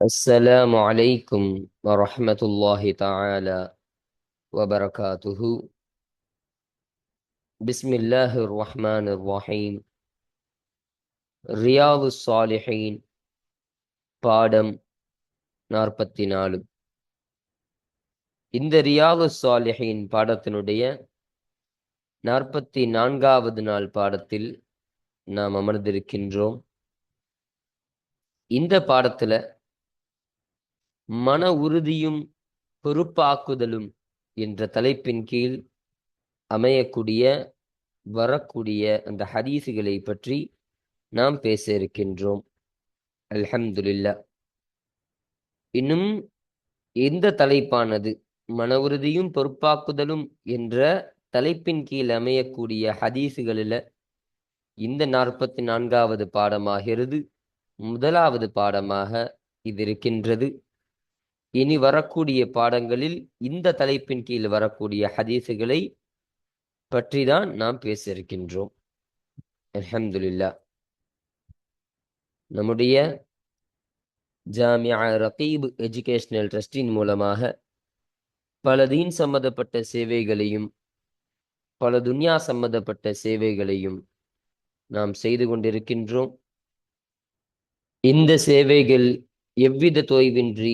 السلام عليكم ورحمة الله تعالى وبركاته بسم الله الرحمن الرحيم ரியாது சாலிஹீன் பாடம் நாற்பத்தி நாலு இந்த ரியாது சாலிஹீன் பாடத்தினுடைய நாற்பத்தி நான்காவது நாள் பாடத்தில் நாம் அமர்ந்திருக்கின்றோம் இந்த பாடத்துல மன உறுதியும் பொறுப்பாக்குதலும் என்ற தலைப்பின் கீழ் அமையக்கூடிய வரக்கூடிய அந்த ஹதீசுகளை பற்றி நாம் பேச இருக்கின்றோம். அல்ஹம்துல்லா இன்னும் எந்த தலைப்பானது? மன உறுதியும் பொறுப்பாக்குதலும் என்ற தலைப்பின் கீழ் அமையக்கூடிய ஹதீசுகளில் இந்த நாற்பத்தி நான்காவது பாடமாகிறது. முதலாவது பாடமாக இது இருக்கின்றது. இனி வரக்கூடிய பாடங்களில் இந்த தலைப்பின் கீழ் வரக்கூடிய ஹதீசுகளை பற்றி தான் நாம் பேச இருக்கின்றோம் அல்ஹம்துலில்லா நம்முடைய ஜாமியா ரகீப் எஜுகேஷனல் ட்ரஸ்டின் மூலமாக பல தீன் சம்பந்தப்பட்ட சேவைகளையும் பல துன்யா சம்பந்தப்பட்ட சேவைகளையும் நாம் செய்து கொண்டிருக்கின்றோம். இந்த சேவைகள் எவ்வித தொய்வின்றி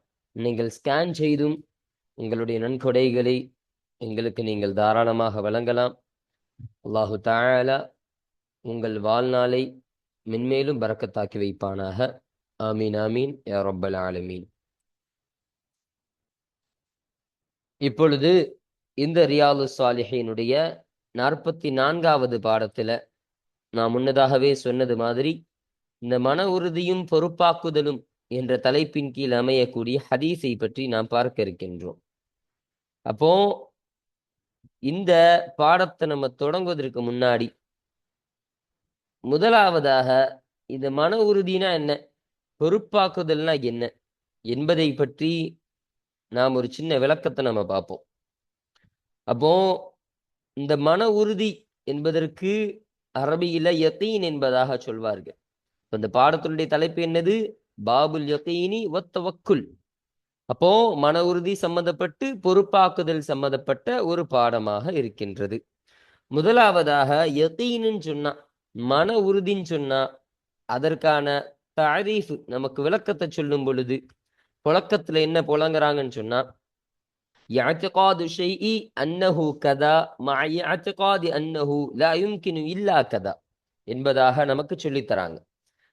நீங்கள் ஸ்கேன் செய்தும் உங்களுடைய நன்கொடைகளை எங்களுக்கு நீங்கள் தாராளமாக வழங்கலாம். அல்லாஹு தாயாலா உங்கள் வாழ்நாளை மென்மேலும் பறக்கத்தாக்கி வைப்பானாக. ஆமீன் ஆமீன். யா ரப்பல் ஆலமீன். இப்பொழுது இந்த ரியாலு சாலிஹினுடைய நாற்பத்தி நான்காவது பாடத்துல நான் முன்னதாகவே சொன்னது மாதிரி இந்த மன உறுதியும் பொறுப்பாக்குதலும் என்ற தலைப்பின் கீழ் அமையக்கூடிய ஹதீஸை பற்றி நாம் பார்க்க இருக்கின்றோம். அப்போ இந்த பாடத்தை நம்ம தொடங்குவதற்கு முன்னாடி முதலாவதாக இந்த மன உறுதினா என்ன? பொறுப்பாக்குதல்னா என்ன? என்பதை பற்றி நாம் ஒரு சின்ன விளக்கத்தை நம்ம பார்ப்போம். அப்போ இந்த மன உறுதி என்பதற்கு அரபியில யத்தீன் என்பதாக சொல்வார்கள். இந்த பாடத்தினுடைய தலைப்பு என்னது? பாபுல் யத்தீனி ஒத்தவக்குல் அப்போ மன உறுதி சம்பந்தப்பட்டு பொறுப்பாக்குதல் சம்பந்தப்பட்ட ஒரு பாடமாக இருக்கின்றது. முதலாவதாக யத்தீனுன்னு சொன்னா மன உறுதின்னு சொன்னா அதற்கான தாரீஃப் நமக்கு விளக்கத்தை சொல்லும் பொழுது புழக்கத்துல என்ன புழங்குறாங்கன்னு சொன்னா யாத்திகாது ஷைஇ அன்னஹு கதா மஅ அன்னஹு லா யும்கினு இல்லா கதா என்பதாக நமக்கு சொல்லித்தராங்க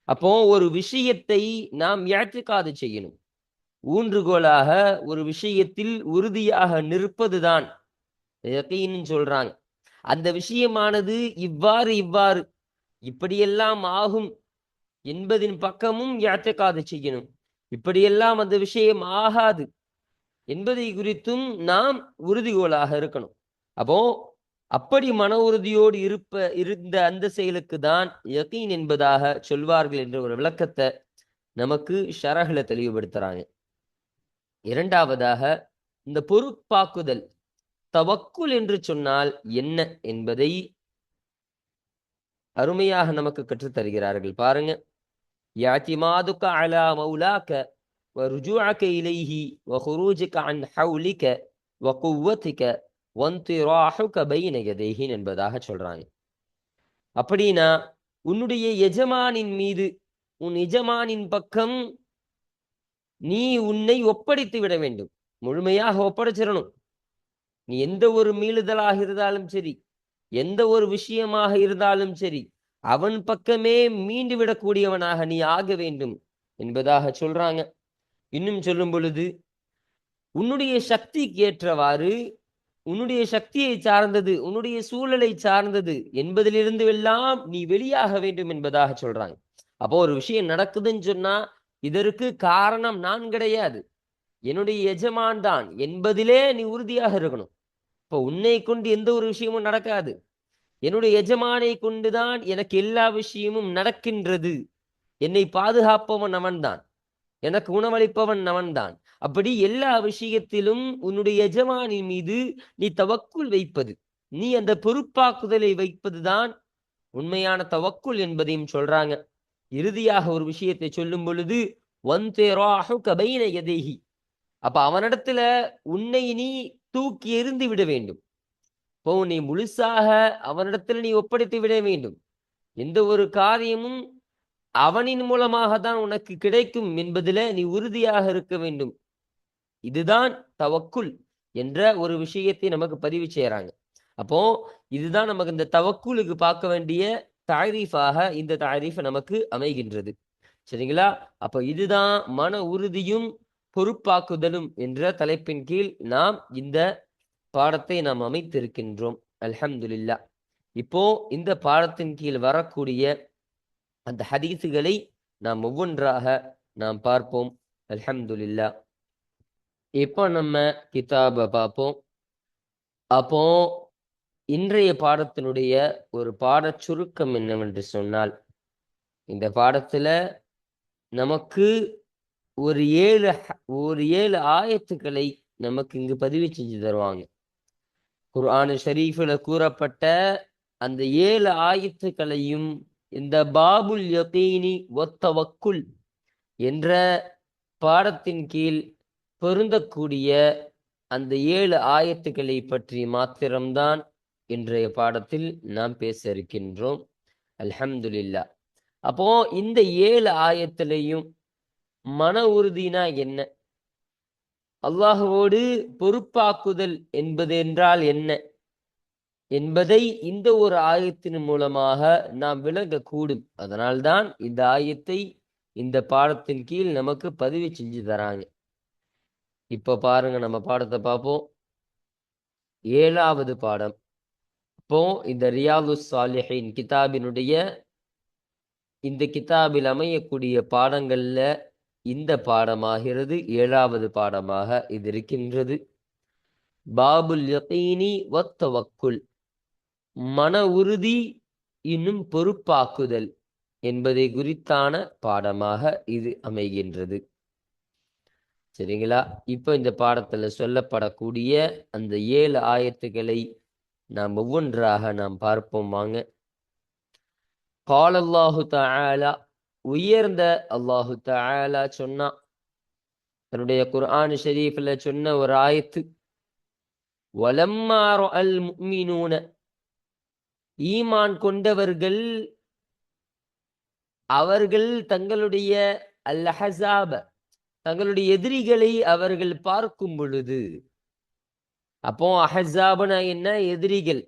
அப்போ ஒரு விஷயத்தை நாம் யாத்திகாது செய்யணும். ஊன்றுகோலாக ஒரு விஷயத்தில் உறுதியாக நிற்பதுதான். யகீன்னு சொல்றாங்க. அந்த விஷயமானது இவ்வாறு இவ்வாறு இப்படியெல்லாம் ஆகும் என்பதின் பக்கமும் யாத்திகாது செய்யணும். இப்படியெல்லாம் அந்த விஷயம் ஆகாது என்பதை குறித்தும் நாம் உறுதிகோலாக இருக்கணும். அப்போ அப்படி மன உறுதியோடு இருப்ப இருந்த அந்த செயலுக்கு தான் யகீன் என்பதாக சொல்வார்கள் என்ற ஒரு விளக்கத்தை நமக்கு ஷரஹ்ல தெளிவுபடுத்துறாங்க இரண்டாவதாக இந்த பொறுப்பாக்குதல் தவக்குல் என்று சொன்னால் என்ன என்பதை அருமையாக நமக்கு கற்றுத் தருகிறார்கள் பாருங்க யாத்திமாதுக்க அலா மௌலாக்க ورجوعك إليه وخروجك عن حولك وقوتك ஒன் என்பதாக சொல்றாங்க. அப்படின்னா உன்னுடைய எஜமானின் மீது உன் எஜமானின் பக்கம் நீ உன்னை ஒப்படைத்து விட வேண்டும். முழுமையாக ஒப்படைச்சிடணும். நீ எந்த ஒரு மீளுதலாக இருந்தாலும் சரி எந்த ஒரு விஷயமாக இருந்தாலும் சரி அவன் பக்கமே மீண்டு விடக்கூடியவனாக நீ ஆக வேண்டும் என்பதாக சொல்றாங்க. இன்னும் சொல்லும் பொழுது உன்னுடைய சக்திக்கு ஏற்றவாறு உன்னுடைய சக்தியை சார்ந்தது உன்னுடைய சூழலை சார்ந்தது என்பதிலிருந்து எல்லாம் நீ வெளியாக வேண்டும் என்பதாக சொல்றாங்க. அப்போ ஒரு விஷயம் நடக்குதுன்னு சொன்னா இதற்கு காரணம் நான் கிடையாது. என்னுடைய எஜமான் தான் என்பதிலே நீ உறுதியாக இருக்கணும். இப்போ உன்னை கொண்டு எந்த ஒரு விஷயமும் நடக்காது. என்னுடைய எஜமானை கொண்டுதான் எனக்கு எல்லா விஷயமும் நடக்கின்றது. என்னை பாதுகாப்பவன் அவன்தான். எனக்கு உணவளிப்பவன் அவன்தான். அப்படி எல்லா விஷயத்திலும் உன்னுடைய எஜமானின் மீது நீ தவக்குள் வைப்பது. நீ அந்த பொறுப்பாக்குதலை வைப்பதுதான் உண்மையான தவக்குள் என்பதையும் சொல்றாங்க. இறுதியாக ஒரு விஷயத்தை சொல்லும் பொழுது எதேகி அப்ப அவனிடத்துல உன்னை நீ தூக்கி எறிந்து விட வேண்டும். இப்போ நீ முழுசாக அவனிடத்துல நீ ஒப்படைத்து விட வேண்டும். எந்த ஒரு காரியமும் அவனின் மூலமாக தான் உனக்கு கிடைக்கும் என்பதில் நீ உறுதியாக இருக்க வேண்டும். இதுதான் தவக்குள் என்ற ஒரு விஷயத்தை நமக்கு பதிவு செய்யறாங்க. அப்போ இதுதான் நமக்கு இந்த தவக்குலுக்கு பார்க்க வேண்டிய தாரீஃபாக இந்த தாரீஃப் நமக்கு அமைகின்றது. சரிங்களா? அப்போ இதுதான் மன உறுதியும் பொறுப்பாக்குதலும் என்ற தலைப்பின் கீழ் நாம் இந்த பாடத்தை நாம் அமைத்திருக்கின்றோம். அல்ஹம்துலில்லா. இப்போ இந்த பாடத்தின் கீழ் வரக்கூடிய அந்த ஹதீஸுகளை நாம் ஒவ்வொன்றாக நாம் பார்ப்போம். அல்ஹம்துலில்லா. இப்போ நம்ம கிதாபை பார்ப்போம். அப்போ இன்றைய பாடத்தினுடைய ஒரு பாட சுருக்கம் என்னவென்று சொன்னால் இந்த பாடத்துல நமக்கு ஒரு ஏழு ஒரு ஏழு ஆயத்துக்களை நமக்கு இங்கு பதிவு செஞ்சு தருவாங்க. குர்ஆனு ஷரீஃபில் கூறப்பட்ட அந்த ஏழு ஆயத்துக்களையும் இந்த பாபுல் யகீனி ஒத்தவக்குல் என்ற பாடத்தின் கீழ் பொருந்தக்கூடிய அந்த ஏழு ஆயத்துக்களை பற்றி மாத்திரம்தான் இன்றைய பாடத்தில் நாம் பேச இருக்கின்றோம். அல்ஹம்துலில்லா. அப்போ இந்த ஏழு ஆயத்திலையும் மன உறுதினா என்ன? அல்லாஹுவோடு பொறுப்பாக்குதல் என்பது என்றால் என்ன? என்பதை இந்த ஒரு ஆயத்தின் மூலமாக நாம் விளங்கக்கூடும். அதனால்தான் இந்த ஆயத்தை இந்த பாடத்தின் கீழ் நமக்கு பதிவு செஞ்சு தராங்க. இப்போ பாருங்க நம்ம பாடத்தை பார்ப்போம். ஏழாவது பாடம். இப்போ இந்த ரியாது சாலிஹின் கிதாபினுடைய இந்த கிதாபில் அமையக்கூடிய பாடங்கள்ல இந்த பாடமாகிறது ஏழாவது பாடமாக இது இருக்கின்றது. பாபுல் யகீனி வத்தவக்குல் மன உறுதி இன்னும் பொறுப்பாக்குதல் என்பதை குறித்தான பாடமாக இது அமைகின்றது. சரிங்களா? இப்போ இந்த பாடத்துல சொல்லப்படக்கூடிய அந்த ஏழு ஆயத்துக்களை நாம் ஒவ்வொன்றாக நாம் பார்ப்போம் வாங்க. காலல்லாஹு தாலா உயர்ந்த அல்லாஹு தாலா சொன்னா தன்னுடைய குர்ஆன் ஷெரீஃபில் சொன்ன ஒரு ஆயத்து வலம்மா அல் முஃமினூன ஈமான் கொண்டவர்கள் அவர்கள் தங்களுடைய அல் ஹசாப தங்களுடைய எதிரிகளை அவர்கள் பார்க்கும் பொழுது அப்போ அஹசாபுனா என்ன? எதிரிகள்.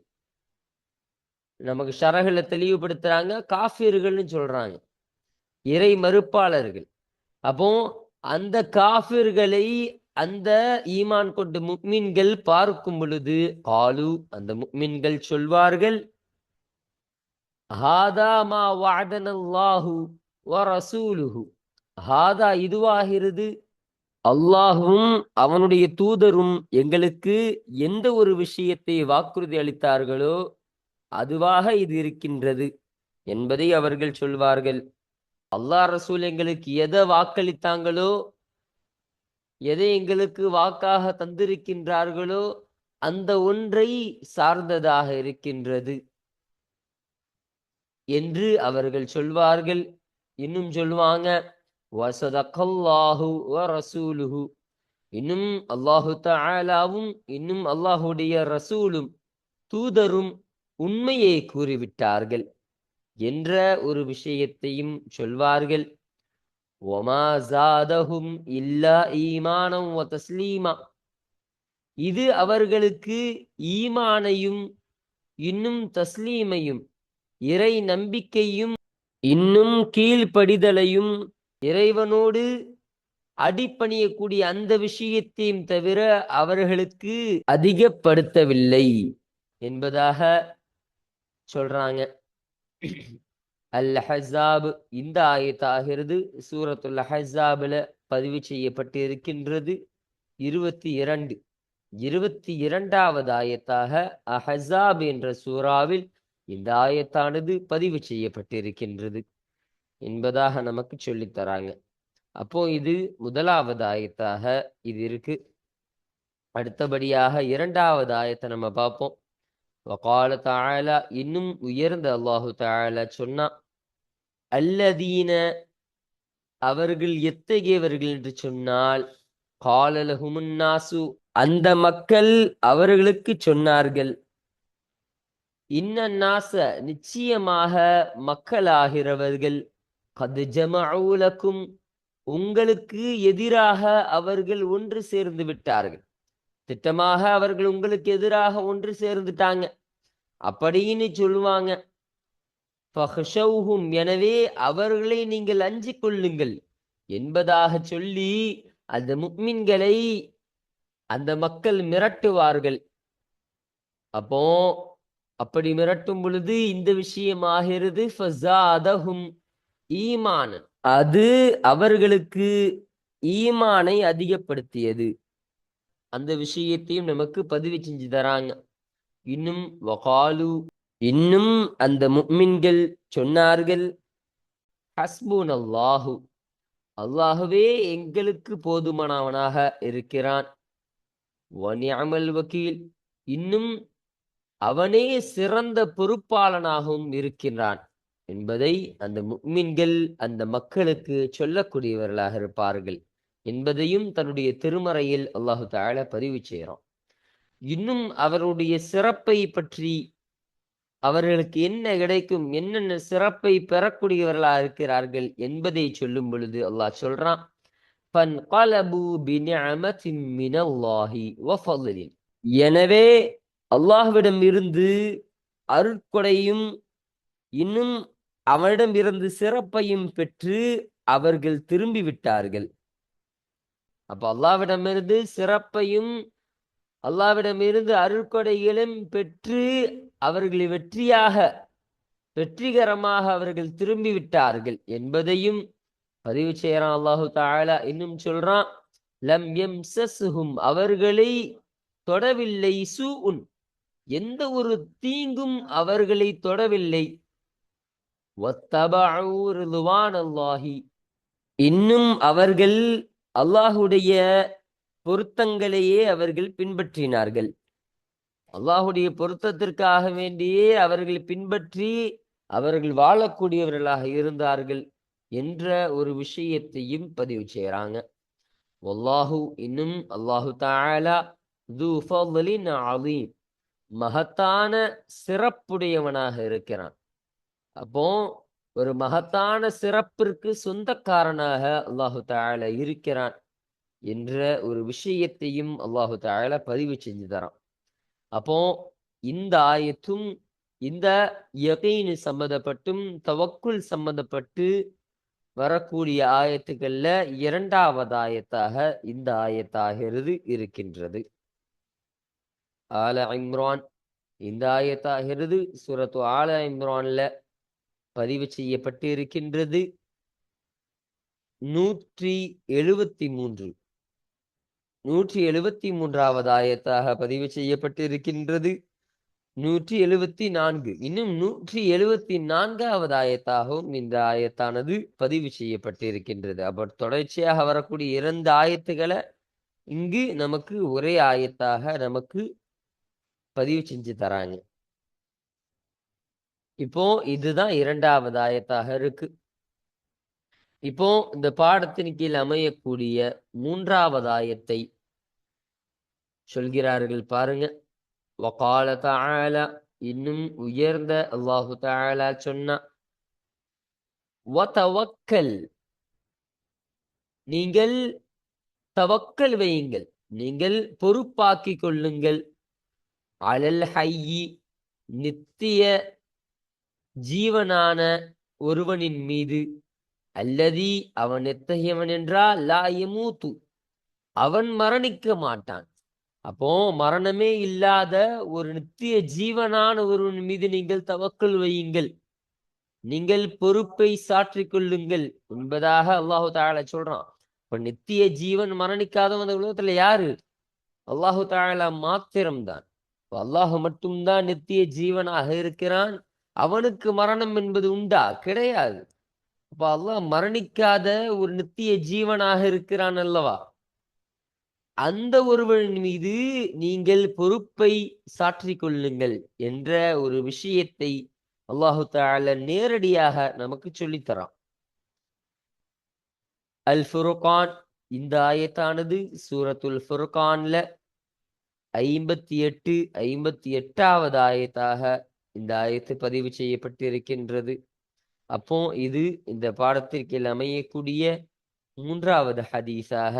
நமக்கு ஷரகுல தெளிவுபடுத்துறாங்க காஃபிர்கள்னு சொல்றாங்க. இறை மறுப்பாளர்கள். அப்போ அந்த காஃபிர்களை அந்த ஈமான் கொண்டு முக்மீன்கள் பார்க்கும் பொழுது ஆலு அந்த முக்மீன்கள் சொல்வார்கள் ஹாதா மா வஅதனல்லாஹு வ ரசூலுஹு. ஹாதா இதுவாகிறது. அல்லாஹும் அவனுடைய தூதரும் எங்களுக்கு எந்த ஒரு விஷயத்தை வாக்குறுதி அளித்தார்களோ அதுவாக இது இருக்கின்றது என்பதை அவர்கள் சொல்வார்கள். அல்லாஹ் ரசூல் எங்களுக்கு எதை வாக்களித்தாங்களோ எதை எங்களுக்கு வாக்காக தந்திருக்கின்றார்களோ அந்த ஒன்றை சார்ந்ததாக இருக்கின்றது என்று அவர்கள் சொல்வார்கள். இன்னும் சொல்லுவாங்க வசதக்கல்லாஹு வ ரசூலுஹு இன்னும் அல்லாஹு தாலாவும் இன்னும் அல்லாஹுடைய ரசூலும் தூதரும் உண்மையை கூறிவிட்டார்கள் என்ற ஒரு விஷயத்தையும் சொல்வார்கள். ஒமா ஜாதஹும் இல்லா ஈமானம் தஸ்லீமா. இது அவர்களுக்கு ஈமானையும் இன்னும் தஸ்லீமையும் இறை நம்பிக்கையும் இன்னும் கீழ்ப்படிதலையும் இறைவனோடு அடிப்பணியக்கூடிய அந்த விஷயத்தையும் தவிர அவர்களுக்கு அதிகப்படுத்தவில்லை என்பதாக சொல்றாங்க. அல் ஹசாப் இந்த ஆயத்தாகிறது. சூரத்துல் ஹசாபில் பதிவு செய்யப்பட்டு இருக்கின்றது இருபத்தி இரண்டு. இருபத்தி இரண்டாவது ஆயத்தாக அஹசாப் என்ற சூறாவில் இந்த ஆயத்தானது பதிவு செய்யப்பட்டிருக்கின்றது. என்பதாக நமக்கு சொல்லித்தராங்க அப்போ இது முதலாவது ஆயத்தாக இது இருக்கு. அடுத்தபடியாக இரண்டாவது ஆயத்தை நம்ம பார்ப்போம். வகால தாழலா இன்னும் உயர்ந்த அல்லாஹு தாழலா சொன்னா அல்லதீன அவர்கள் எத்தகையவர்கள் என்று சொன்னால் காலலகுமுன்னாசு அந்த மக்கள் அவர்களுக்கு சொன்னார்கள். இன்ன நாச நிச்சயமாக மக்களாகிறவர்கள். கது ஜமஊலக்கும் உங்களுக்கு எதிராக அவர்கள் ஒன்று சேர்ந்து விட்டார்கள். திட்டமாக அவர்கள் உங்களுக்கு எதிராக ஒன்று சேர்ந்துட்டாங்க. அப்படின்னு சொல்லுவாங்க. எனவே அவர்களை நீங்கள் அஞ்சு கொள்ளுங்கள் என்பதாக சொல்லி அந்த முக்மின்களை அந்த மக்கள் மிரட்டுவார்கள். அப்போ அப்படி மிரட்டும் பொழுது இந்த விஷயமாகிறது. ஃபசாதகும் ஈமான். அது அவர்களுக்கு ஈமானை அதிகப்படுத்தியது. அந்த விஷயத்தையும் நமக்கு பதிவு செஞ்சு தராங்க. இன்னும் வகாலு. இன்னும் அந்த முக்மின்கள் சொன்னார்கள். ஹஸ்பூன் அல்லாஹு அல்லாஹுவே எங்களுக்கு போதுமானவனாக இருக்கிறான். வனிஅமல் வக்கீல் இன்னும் அவனே சிறந்த பொறுப்பாளனாகவும் இருக்கின்றான். என்பதை அந்த முக்மின்கள் அந்த மக்களுக்கு சொல்லக்கூடியவர்களாக இருப்பார்கள் என்பதையும் தன்னுடைய திருமறையில் அல்லாஹு தால பதிவு செய்கிறோம் இன்னும் அவருடைய சிறப்பை பற்றி அவர்களுக்கு என்ன கிடைக்கும் என்னென்ன சிறப்பை பெறக்கூடியவர்களா இருக்கிறார்கள் என்பதை சொல்லும் பொழுது அல்லாஹ் சொல்றான் எனவே அல்லாஹ்விடம் இருந்து அருட்கொடையும் இன்னும் அவனிடம் இருந்து சிறப்பையும் பெற்று அவர்கள் திரும்பி விட்டார்கள் அப்ப அல்லாவிடமிருந்து சிறப்பையும் அல்லாவிடமிருந்து அருள்கொடைகளும் பெற்று அவர்களை வெற்றியாக வெற்றிகரமாக அவர்கள் திரும்பி விட்டார்கள் என்பதையும் பதிவு செய்யறான் அல்லாஹு தாலா இன்னும் சொல்றான் லம் எம்சஸ்ஹும் அவர்களை தொடவில்லை சூஉன். எந்த ஒரு தீங்கும் அவர்களை தொடவில்லை. வத்தபஉ இன்னும் அவர்கள் அல்லாஹுடைய பொருத்தங்களையே அவர்கள் பின்பற்றினார்கள். அல்லாஹுடைய பொருத்தத்திற்காக வேண்டியே அவர்கள் பின்பற்றி அவர்கள் வாழக்கூடியவர்களாக இருந்தார்கள் என்ற ஒரு விஷயத்தையும் பதிவு செய்கிறாங்க அல்லாஹு இன்னும் அல்லாஹு தாலா மகத்தான சிறப்புடையவனாக இருக்கிறான். அப்போ ஒரு மகத்தான சிறப்பிற்கு சொந்தக்காரனாக அல்லாஹு தாலா இருக்கிறான் என்ற ஒரு விஷயத்தையும் அல்லாஹு தாலா பதிவு செஞ்சு தரான். அப்போ இந்த ஆயத்தும் இந்த யகீனு சம்மந்தப்பட்டும் தவக்குள் சம்மந்தப்பட்டு வரக்கூடிய ஆயத்துக்கள்ல இரண்டாவது ஆயத்தாக இந்த ஆயத்தாகிறது இருக்கின்றது. ஆல இம்ரான் இந்த ஆயத்தாகிறது சுரத்து ஆல இம்ரான்ல பதிவு செய்யப்பட்டு இருக்கின்றது நூற்றி எழுபத்தி மூன்று நூற்றி எழுபத்தி மூன்றாவது ஆயத்தாக பதிவு செய்யப்பட்டு இருக்கின்றது நூற்றி எழுபத்தி நான்கு இன்னும் நூற்றி எழுபத்தி நான்காவது ஆயத்தாகவும் இந்த ஆயத்தானது பதிவு செய்யப்பட்டு இருக்கின்றது அப்ப தொடர்ச்சியாக வரக்கூடிய இரண்டு ஆயத்துக்களை இங்கு நமக்கு ஒரே ஆயத்தாக நமக்கு பதிவு செஞ்சு தராங்க. இப்போ இதுதான் இரண்டாவது ஆயத்தாக இருக்கு. இப்போ இந்த பாடத்தின் கீழ் அமையக்கூடிய மூன்றாவது ஆயத்தை சொல்கிறார்கள் பாருங்க. வகால தாழ இன்னும் உயர்ந்த அல்லாஹு தாழா சொன்னா வதவக்கல். நீங்கள் தவக்கல் வையுங்கள். நீங்கள் பொறுப்பாக்கி கொள்ளுங்கள். அலல் ஹையி நித்திய ஜீவனான ஒருவனின் மீது அல்லதி அவன் எத்தகையவன் என்றால் லாயமூத்து அவன் மரணிக்க மாட்டான். அப்போ மரணமே இல்லாத ஒரு நித்திய ஜீவனான ஒருவன் மீது நீங்கள் தவக்கல் வையுங்கள். நீங்கள் பொறுப்பை சாற்றிக் கொள்ளுங்கள் என்பதாக அல்லாஹு தாயால சொல்றான். இப்ப நித்திய ஜீவன் மரணிக்காதவன் அந்த உலகத்துல யாரு? அல்லாஹு தாலா மாத்திரம்தான். அல்லாஹு மட்டும்தான் நித்திய ஜீவனாக இருக்கிறான். அவனுக்கு மரணம் என்பது உண்டா? கிடையாது. அப்ப அல்லாஹ் மரணிக்காத ஒரு நித்திய ஜீவனாக இருக்கிறான் அல்லவா? அந்த ஒருவன் மீது நீங்கள் பொறுப்பை சாற்றி கொள்ளுங்கள் என்ற ஒரு விஷயத்தை அல்லாஹு தால நேரடியாக நமக்கு சொல்லித்தரான். அல் ஃபுருகான் இந்த ஆயத்தானது சூரத்துல் ஃபுருகான்ல ஐம்பத்தி எட்டு ஐம்பத்தி எட்டாவது ஆயத்தாக இந்த ஆயத்து பதிவு செய்யப்பட்டிருக்கின்றது. அப்போ இது இந்த பாடத்திற்கு அமையக்கூடிய மூன்றாவது ஹதீஸாக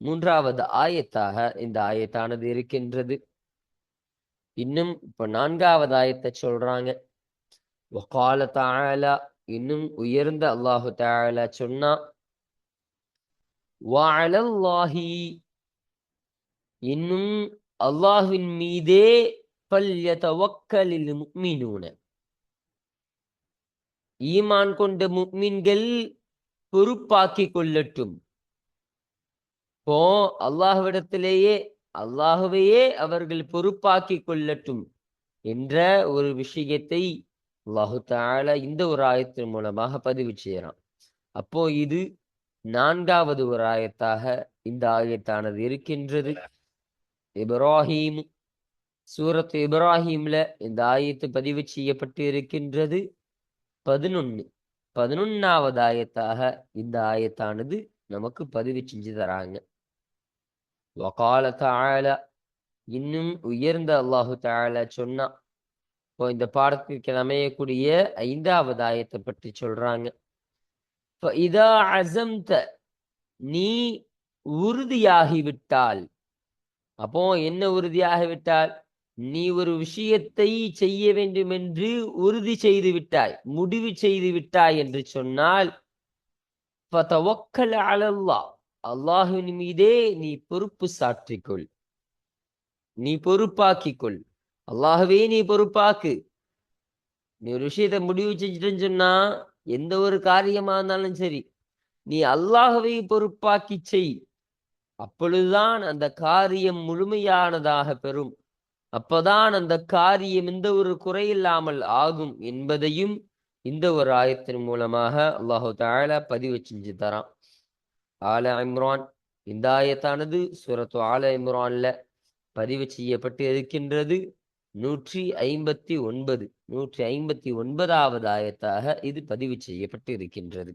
மூன்றாவது ஆயத்தாக இந்த ஆயத்தானது இருக்கின்றது. இன்னும் இப்ப நான்காவது ஆயத்தை சொல்றாங்க. வகால இன்னும் உயர்ந்த அல்லாஹு தாழலா சொன்னா வாழல்லாஹி இன்னும் அல்லாஹுவின் மீதே ஈமான் கொண்ட முக்மின்கள் பொறுப்பாக்கி கொள்ளட்டும். இப்போ அல்லாஹ்விடத்திலேயே அல்லாஹுவையே அவர்கள் பொறுப்பாக்கி கொள்ளட்டும் என்ற ஒரு விஷயத்தை அல்லாஹு இந்த ஒரு ஆயத்தின் மூலமாக பதிவு செய்யறான். அப்போ இது நான்காவது ஒரு ஆயத்தாக இந்த ஆயத்தானது இருக்கின்றது. இப்ராஹீம் சூரத் இப்ராஹிம்ல இந்த ஆயத்து பதிவு செய்யப்பட்டு இருக்கின்றது பதினொன்னு. பதினொன்னாவது ஆயத்தாக இந்த ஆயத்தானது நமக்கு பதிவு செஞ்சு தராங்க. வகால தாழ இன்னும் உயர்ந்த அல்லாஹு தாழ சொன்னா இப்போ இந்த பாடத்திற்கு அமையக்கூடிய ஐந்தாவது ஆயத்தை பற்றி சொல்றாங்க. இதா அசம்த நீ உறுதியாகிவிட்டால். அப்போ என்ன உறுதியாகிவிட்டால்? நீ ஒரு விஷயத்தை செய்ய வேண்டும் என்று உறுதி செய்து விட்டாய் முடிவு செய்து விட்டாய் என்று சொன்னால் அல்லாஹின் மீதே நீ பொறுப்பு சாற்றிக்கொள். நீ பொறுப்பாக்கிக்கொள். அல்லாஹவே நீ பொறுப்பாக்கு. நீ ஒரு விஷயத்தை முடிவு செஞ்சுட்டேன்னு சொன்னா எந்த ஒரு காரியமா இருந்தாலும் சரி நீ அல்லாஹவை பொறுப்பாக்கி செய். அப்பொழுதுதான் அந்த காரியம் முழுமையானதாக பெறும். அப்பதான் அந்த காரியம் எந்த ஒரு குறையில்லாமல் ஆகும் என்பதையும் இந்த ஒரு ஆயத்தின் மூலமாக அல்லாஹு தாலா பதிவு செஞ்சு தரான். ஆல இம்ரான் இந்த ஆயத்தானது சுரத்து ஆல இம்ரான்ல பதிவு செய்யப்பட்டு இருக்கின்றது. நூற்றி ஐம்பத்தி ஒன்பது நூற்றி ஐம்பத்தி ஒன்பதாவது ஆயத்தாக இது பதிவு செய்யப்பட்டு இருக்கின்றது.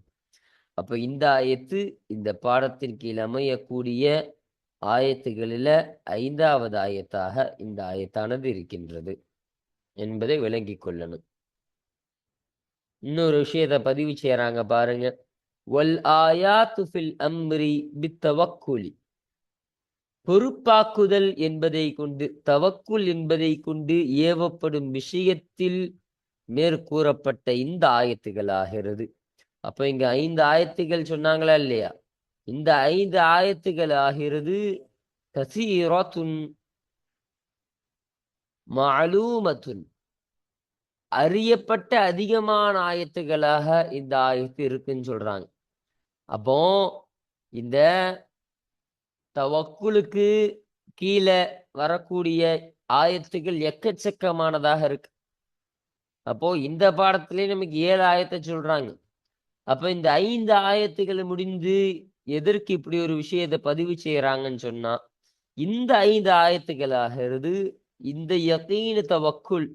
அப்ப இந்த ஆயத்து இந்த பாடத்தின் கீழ் அமையக்கூடிய ஆயத்துகளில ஐந்தாவது ஆயத்தாக இந்த ஆயத்தானது இருக்கின்றது என்பதை விளங்கி கொள்ளணும். இன்னொரு விஷயத்தை பதிவு செய்யறாங்க பாருங்க. வல் ஆயாத்து ஃபில் அம்ரி பித்தவக்குலி. பொறுப்பாக்குதல் என்பதை கொண்டு தவக்குல் என்பதை கொண்டு ஏவப்படும் விஷயத்தில் மேற்கூறப்பட்ட இந்த ஆயத்துகள் ஆகிறது அப்போ இங்க ஐந்து ஆயத்துகள் சொன்னாங்களா இல்லையா? இந்த ஐந்து ஆயத்துகள் ஆகிறது கசீரத்துன் மாலூமத்துன் அறியப்பட்ட அதிகமான ஆயத்துகளாக இந்த ஆயத்து இருக்குன்னு சொல்றாங்க. அப்போ இந்த தவக்குலுக்கு கீழே வரக்கூடிய ஆயத்துகள் எக்கச்சக்கமானதாக இருக்கு. அப்போ இந்த பாடத்திலே நமக்கு ஏழு ஆயத்தை சொல்றாங்க. அப்ப இந்த ஐந்து ஆயத்துக்கள் முடிந்து எதற்கு இப்படி ஒரு விஷயத்தை பதிவு செய்யறாங்கன்னு சொன்னா இந்த ஐந்து ஆயத்துக்களாகிறது இந்த யகீன தவக்குள்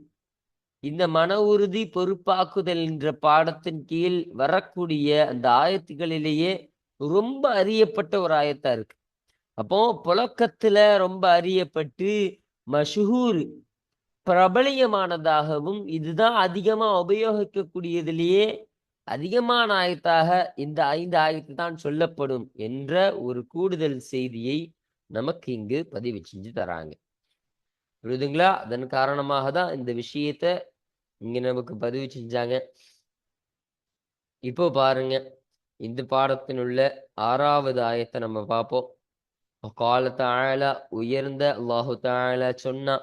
இந்த மன உறுதி பொறுப்பாக்குதல் என்ற பாடத்தின் கீழ் வரக்கூடிய அந்த ஆயத்துகளிலேயே ரொம்ப அறியப்பட்ட ஒரு ஆயத்தா இருக்கு. அப்போ புழக்கத்துல ரொம்ப அறியப்பட்டு மஷூர் பிரபலியமானதாகவும் இதுதான் அதிகமா உபயோகிக்கக்கூடியதிலேயே அதிகமான ஆயத்தாக இந்த ஐந்து ஆயத்து தான் சொல்லப்படும் என்ற ஒரு கூடுதல் செய்தியை நமக்கு இங்கு பதிவு செஞ்சு தராங்க. புரியுதுங்களா? அதன் காரணமாக தான் இந்த விஷயத்த இங்க நமக்கு பதிவு செஞ்சாங்க. இப்போ பாருங்க இந்த பாடத்தினுள்ள ஆறாவது ஆயத்தை நம்ம பார்ப்போம். கால தாழ உயர்ந்த அல்லாஹு தாழ சொன்னா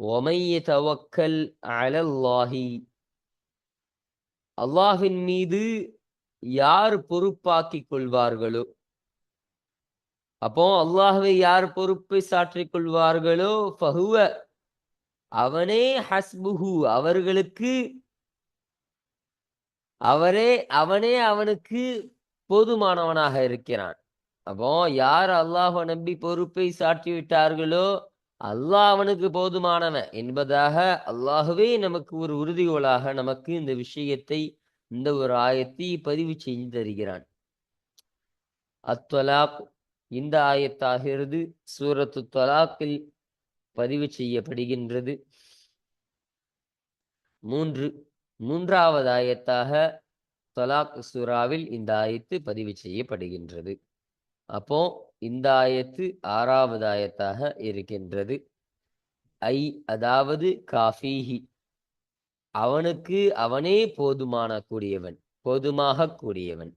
ஒமைய தவக்கல் அலல்லாஹி அல்லாஹின் மீது யார் பொறுப்பாக்கிக் கொள்வார்களோ? அப்போ அல்லாஹுவை யார் பொறுப்பை சாற்றிக் கொள்வார்களோ? பகுவ அவனே ஹஸ்புஹு அவர்களுக்கு அவரே அவனே அவனுக்கு போதுமானவனாக இருக்கிறான். அப்போ யார் அல்லாஹ நம்பி பொறுப்பை சாற்றி விட்டார்களோ அல்லாஹ் அவனுக்கு போதுமானவன் என்பதாக அல்லாஹுவே நமக்கு ஒரு உறுதிகோலாக நமக்கு இந்த விஷயத்தை இந்த ஒரு ஆயத்தை பதிவு செய்து தருகிறான். அத்வலாக் இந்த ஆயத்தாகிறது சூரத்து தொலாக்கில் பதிவு செய்யப்படுகின்றது. மூன்று மூன்றாவது ஆயத்தாக தொலாக் சூராவில் இந்த ஆயத்து பதிவு செய்யப்படுகின்றது. அப்போ இந்த ஆயத்து ஆறாவது ஆயத்தாக இருக்கின்றது ஐ அதாவது காஃபீஹி அவனுக்கு அவனே போதுமான கூடியவன் போதுமாக கூடியவன்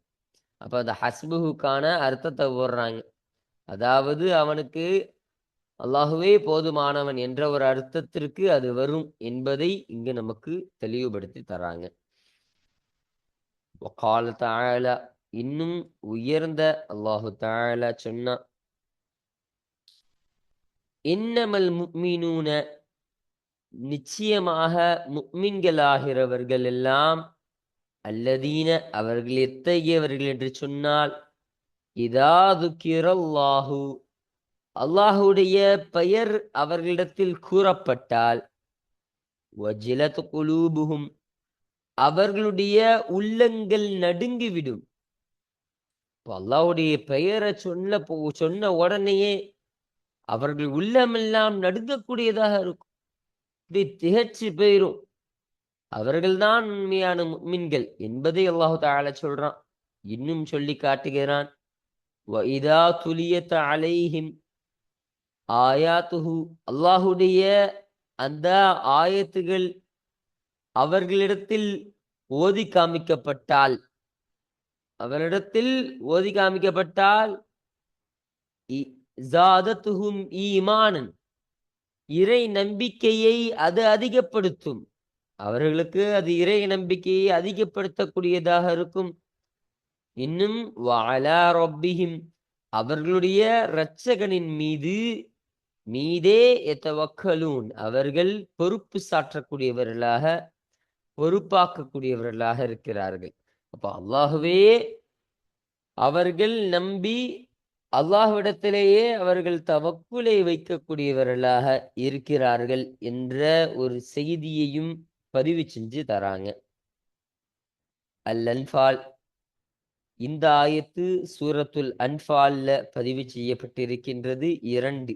அப்ப அந்த ஹஸ்புஹுக்கான அர்த்தத்தை போடுறாங்க அதாவது அவனுக்கு அல்லாஹுவே போதுமானவன் என்ற ஒரு அர்த்தத்திற்கு அது வரும் என்பதை இங்கு நமக்கு தெளிவுபடுத்தி தராங்க وقال تعالى இன்னும் உயர்ந்த அல்லாஹு தாழ சொன்னா இன்னமல் முக்மினூன நிச்சயமாக முக்மின்களாகிறவர்கள் எல்லாம் அல்லதீன அவர்கள் எத்தகையவர்கள் என்று சொன்னால் இதாது கிரல்லாஹு அல்லாஹுடைய பெயர் அவர்களிடத்தில் கூறப்பட்டால் வஜிலத் குலூபுகும் அவர்களுடைய உள்ளங்கள் நடுங்கிவிடும். இப்போ அல்லாவுடைய பெயரை சொன்ன போ சொன்ன உடனேயே அவர்கள் உள்ளமெல்லாம் நடுங்கக்கூடியதாக இருக்கும். இப்படி திகச்சு போயிரும். அவர்கள்தான் உண்மையான மின்கள் என்பதை அல்லாஹு தாழ சொல்றான். இன்னும் சொல்லி காட்டுகிறான். இதா துலியத்த அலைஹிம் ஆயாத்துஹு. அல்லாஹுடைய அந்த ஆயத்துகள் அவர்களிடத்தில் ஓதி காமிக்கப்பட்டால் அவரிடத்தில் ஓதி காமிக்கப்பட்டால் இ- ஈமானன் இறை நம்பிக்கையை அது அதிகப்படுத்தும் அவர்களுக்கு அது இறை நம்பிக்கையை அதிகப்படுத்தக்கூடியதாக இருக்கும் இன்னும் வாலா ரப்பிஹிம் அவர்களுடைய இரட்சகனின் மீது மீதே எத்தவக்கலூன் அவர்கள் பொறுப்பு சாற்றக்கூடியவர்களாக பொறுப்பாக்கக்கூடியவர்களாக இருக்கிறார்கள் அப்போ அல்லாஹுவே அவர்கள் நம்பி அல்லாஹ்விடத்திலேயே அவர்கள் தவக்குலை வைக்கக்கூடியவர்களாக இருக்கிறார்கள் என்ற ஒரு செய்தியையும் பதிவு செஞ்சு தராங்க. அல் அன்பால் இந்த ஆயத்து சூரத்துல் அன்பால்ல பதிவு செய்யப்பட்டிருக்கின்றது. இரண்டு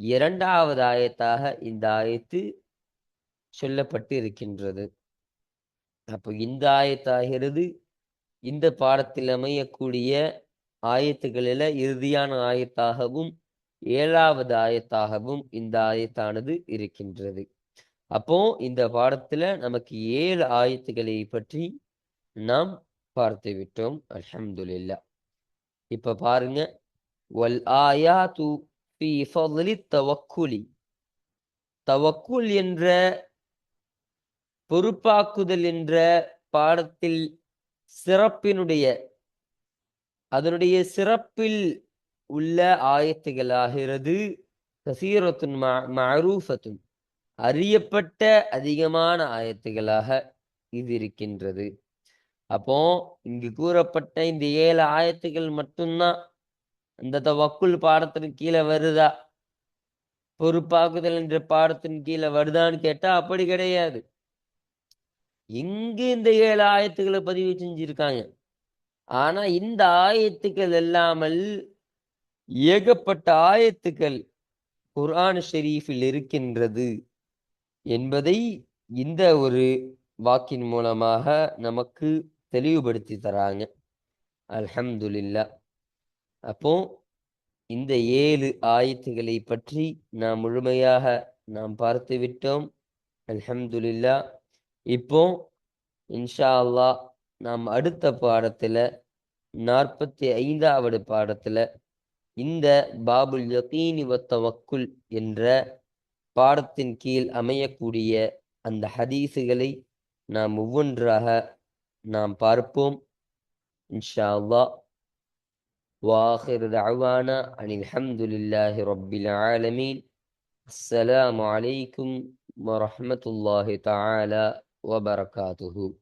இரண்டாவது ஆயத்தாக இந்த ஆயத்து சொல்லப்பட்டு இருக்கின்றது அப்போ இந்த ஆயத்தாகிறது இந்த பாடத்தில் அமையக்கூடிய ஆயத்துகளில் இறுதியான ஆயத்தாகவும் ஏழாவது ஆயத்தாகவும் இந்த ஆயத்தானது இருக்கின்றது. அப்போ இந்த பாடத்துல நமக்கு ஏழு ஆயத்துக்களை பற்றி நாம் பார்த்து விட்டோம். அலமதுல்லா இப்ப பாருங்க. வல் ஆயா ஃபீ தவக்குலி. தவக்குல் என்ற பொறுப்பாக்குதல் என்ற பாடத்தில் சிறப்பினுடைய அதனுடைய சிறப்பில் உள்ள ஆயத்துகளாகிறது கசீரத்துன் மரூஃபத்துன் அறியப்பட்ட அதிகமான ஆயத்துகளாக இது இருக்கின்றது. அப்போ இங்கு கூறப்பட்ட இந்த ஏழு ஆயத்துகள் மட்டும்தான் அந்த தவக்குல் பாடத்தின் கீழே வருதா? பொறுப்பாக்குதல் என்ற பாடத்தின் கீழே வருதான்னு கேட்டா அப்படி கிடையாது. இங்கு இந்த ஏழு ஆயத்துக்களை பதிவு செஞ்சிருக்காங்க. ஆனா இந்த ஆயத்துக்கள் இல்லாமல் ஏகப்பட்ட ஆயத்துக்கள் குர்ஆன் ஷெரீஃபில் இருக்கின்றது என்பதை இந்த ஒரு வாக்கின் மூலமாக நமக்கு தெளிவுபடுத்தி தராங்க. அல்ஹம்துலில்லா அப்போ இந்த ஏழு ஆயத்துகளை பற்றி நாம் முழுமையாக நாம் பார்த்து விட்டோம் அல்ஹம்துலில்லா இப்போ இன்ஷா அல்லாஹ் நாம் அடுத்த பாடத்துல நாற்பத்தி ஐந்தாவது பாடத்துல இந்த பாபுல் யகீனி வத்தவக்குல் என்ற பாடத்தின் கீழ் அமையக்கூடிய அந்த ஹதீஸுகளை நாம் ஒவ்வொன்றாக நாம் பார்ப்போம் இன்ஷா அல்லாஹ் وآخر دعوانا أن الحمد لله رب العالمين السلام عليكم ورحمة الله تعالى وبركاته